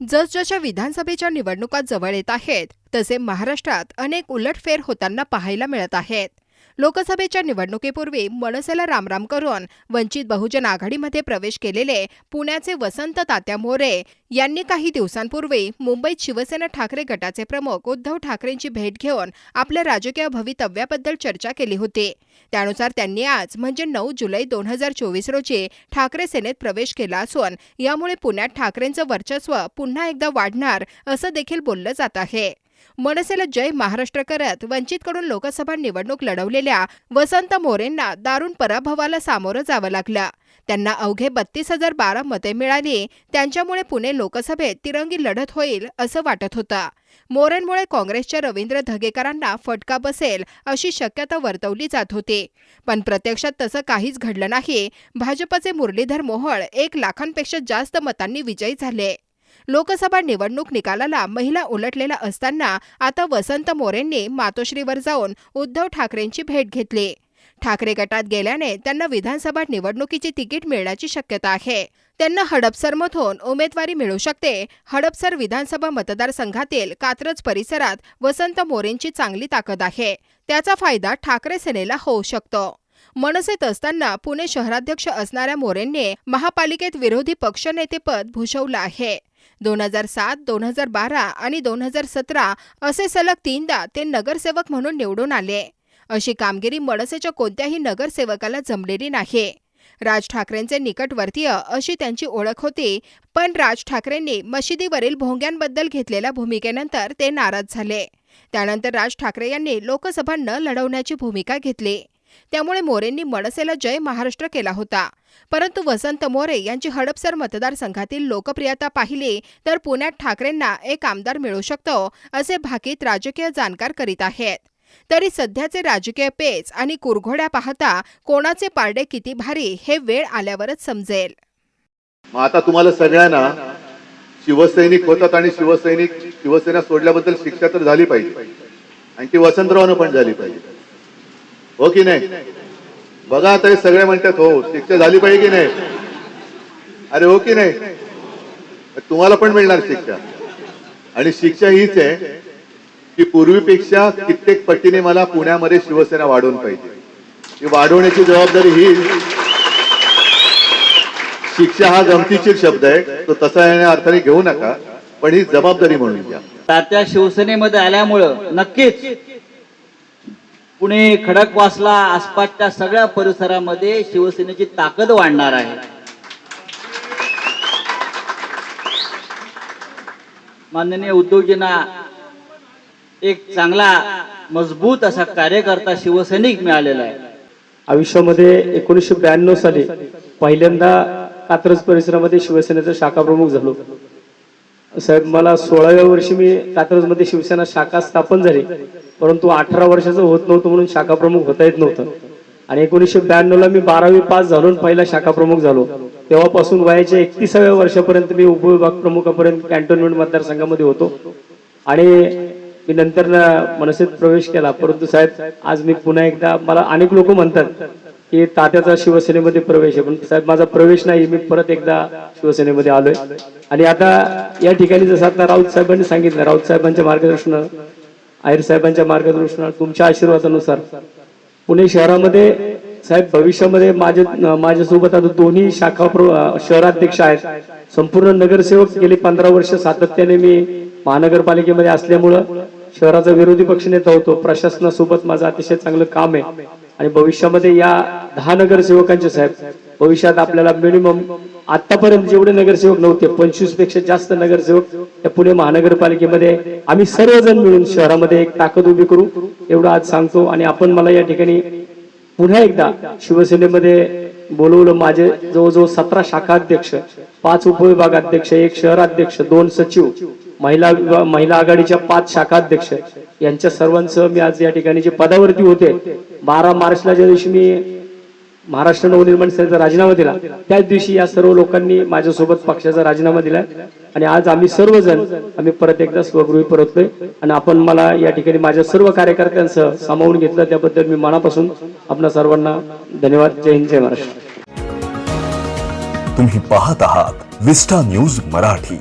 जसजशा विधानसभेच्या निवडणुका जवळ येत आहेत तसे महाराष्ट्रात अनेक उलटफेर होताना पाहायला मिळत आहेत. लोकसभेच्या निवडणुकीपूर्वी मनसेला रामराम करून वंचित बहुजन आघाडीमध्ये प्रवेश केलेले पुण्याचे वसंत तात्या मोरे यांनी काही दिवसांपूर्वी मुंबईत शिवसेना ठाकरे गटाचे प्रमुख उद्धव ठाकरेंची भेट घेऊन आपल्या राजकीय भवितव्याबद्दल चर्चा केली होती. त्यानुसार त्यांनी आज म्हणजे नऊ जुलै दोन हजार चोवीस रोजी ठाकरे सेनेत प्रवेश केला असून यामुळे पुण्यात ठाकरेंचं वर्चस्व पुन्हा एकदा वाढणार असं देखील बोललं जात आहे. मनसेला जय महाराष्ट्र करत वंचितकडून लोकसभा निवडणूक लढवलेल्या वसंत मोरेंना दारुण पराभवाला सामोरं जावं लागलं. त्यांना अवघे बत्तीस हजार बारा मते मिळाली. त्यांच्यामुळे पुणे लोकसभेत तिरंगी लढत होईल असं वाटत होतं. मोरेंमुळे काँग्रेसच्या रवींद्र धगेकरांना फटका बसेल अशी शक्यता वर्तवली जात होती. पण प्रत्यक्षात तसं काहीच घडलं नाही. भाजपचे मुरलीधर मोहोळ एक लाखांपेक्षा जास्त मतांनी विजयी झाले. लोकसभा निवडणूक निकालाला महिला उलटलेला असताना आता वसंत मोरेंनी मातोश्रीवर जाऊन उद्धव ठाकरेंची भेट घेतली. ठाकरे गटात गेल्याने त्यांना विधानसभा निवडणुकीची तिकीट मिळण्याची शक्यता आहे. त्यांना हडपसरमधून उमेदवारी मिळू शकते. हडपसर विधानसभा मतदारसंघातील कात्रज परिसरात वसंत मोरेंची चांगली ताकद आहे. त्याचा फायदा ठाकरे सेनेला होऊ शकतो. मनसेत असताना पुणे शहराध्यक्ष असणाऱ्या मोरेंनी महापालिकेत विरोधी पक्षनेतेपद भूषवलं आहे. दोन हजार सात दोन हजार बारा आणि दोन हजार सतरा असे सलग तीनदा ते नगरसेवक म्हणून निवडून आले. अशी कामगिरी मनसेच्या कोणत्याही नगरसेवकाला जमलेली नाही. राज ठाकरेंचे निकटवर्तीय अशी त्यांची ओळख होती पण राज ठाकरेंनी मशिदीवरील भोंग्यांबद्दल घेतलेल्या भूमिकेनंतर ते नाराज झाले. त्यानंतर राज ठाकरे यांनी लोकसभा न लढवण्याची भूमिका घेतली. त्यामुळे मोरेंनी मनसेला जय महाराष्ट्र केला होता. परंतु वसंत मोरे यांची हडपसर मतदारसंघातील लोकप्रियता पाहिली तर पुण्यात ठाकरेंना एक आमदार मिळू शकतो असे भाकीत राजकीय जाणकार करीत आहेत. तरी सध्याचे राजकीय पेच आणि कुरघोड्या पाहता कोणाचे पारडे किती भारी हे वेळ आल्यावरच समजेल. आता तुम्हाला सगळ्यांना शिवसैनिक होतात आणि शिवसैनिक शिवसेना सोडल्याबद्दल शिक्षा तर झाली पाहिजे. आणि ती वसंतरावनं पण झाली पाहिजे. हो की नाही? बघा आता हे सगळे म्हणतात हो शिक्षा झाली पाहिजे की नाही? अरे हो की नाही? तुम्हाला पण मिळणार शिक्षा. आणि शिक्षा हीच आहे की पूर्वीपेक्षा कित्येक पटीने मला पुण्यामध्ये शिवसेना वाढवून पाहिजे. ही वाढवण्याची जबाबदारी ही शिक्षा हा गमतीशीर शब्द आहे तो तसा येण्या अर्थाने घेऊ नका पण ही जबाबदारी म्हणून घ्या. तात्या शिवसेनेमध्ये आल्यामुळं नक्कीच पुणे खडकवासला आसपासच्या सगळ्या परिसरामध्ये शिवसेनेची ताकद वाढणार आहे. माननीय उद्योजना एक चांगला मजबूत असा कार्यकर्ता शिवसैनिक मिळालेला आहे. आयुष्यामध्ये एकोणीसशे ब्याण्णव साली पहिल्यांदा कात्रज परिसरामध्ये शिवसेनेचा शाखा प्रमुख झालो. साहेब मला सोळाव्या वर्षी मी कात्रजमध्ये शिवसेना शाखा स्थापन झाली. परंतु अठरा वर्षाचं होत नव्हतं म्हणून शाखा प्रमुख होता येत नव्हतं. आणि एकोणीसशे ब्याण्णवला मी बारावी पास झालो पहिला शाखा प्रमुख झालो. तेव्हापासून वयाच्या एकतीसाव्या वर्षापर्यंत मी उपविभाग प्रमुखापर्यंत कॅन्टोन्मेंट मतदारसंघामध्ये होतो. आणि मी नंतर मनसेत प्रवेश केला. परंतु साहेब आज मी पुन्हा एकदा मला अनेक लोक म्हणतात की तात्याचा शिवसेनेमध्ये प्रवेश आहे. पण साहेब माझा प्रवेश नाही मी परत एकदा शिवसेनेमध्ये आलोय. आणि आता या ठिकाणी जसं आता राऊत साहेबांनी सांगितलं राऊत साहेबांच्या मार्गदर्शनानं आयर साहेबांच्या मार्गदर्शनानं तुमच्या आशीर्वादानुसार पुणे शहरामध्ये साहेब भविष्यामध्ये माझे माझ्यासोबत आता दोन्ही शाखा शहराध्यक्ष आहेत. संपूर्ण नगरसेवक गेली पंधरा वर्ष सातत्याने मी महानगरपालिकेमध्ये असल्यामुळं शहराचा विरोधी पक्षनेता होतो. प्रशासनासोबत माझं अतिशय चांगलं काम आहे. आणि भविष्यामध्ये या दहा नगरसेवकांचे साहेब भविष्यात आपल्याला मिनिमम आतापर्यंत जेवढे नगरसेवक नव्हते पंचवीसपेक्षा जास्त नगरसेवक त्या पुणे महानगरपालिकेमध्ये. आम्ही सर्वजण मिळून शहरामध्ये एक ताकद उभी करू एवढं आज सांगतो. आणि आपण मला या ठिकाणी पुन्हा एकदा शिवसेनेमध्ये बोलवलं माझे जवळजवळ सतरा शाखा अध्यक्ष पाच उपविभाग अध्यक्ष एक शहराध्यक्ष दोन सचिव महिला महिला आघाडीच्या पाच शाखा अध्यक्ष यांच्या सर्वांसह मी आज या ठिकाणी जे पदावरती होते बारा मार्चला ज्या दिवशी मी महाराष्ट्र नवनिर्माण सेनेचा राजीनामा दिला त्याच दिवशी या सर्व लोकांनी माझ्यासोबत पक्षाचा राजीनामा दिलाय. आणि आज आम्ही सर्वजण आम्ही परत एकदा स्वगृही परतलोय आणि आपण मला या ठिकाणी माझ्या सर्व कार्यकर्त्यांसह सामावून घेतलं त्याबद्दल मी मनापासून आपणा सर्वांना धन्यवाद. जय हिंद जय महाराष्ट्र. तुम्ही पाहत आहात विस्टा न्यूज मराठी.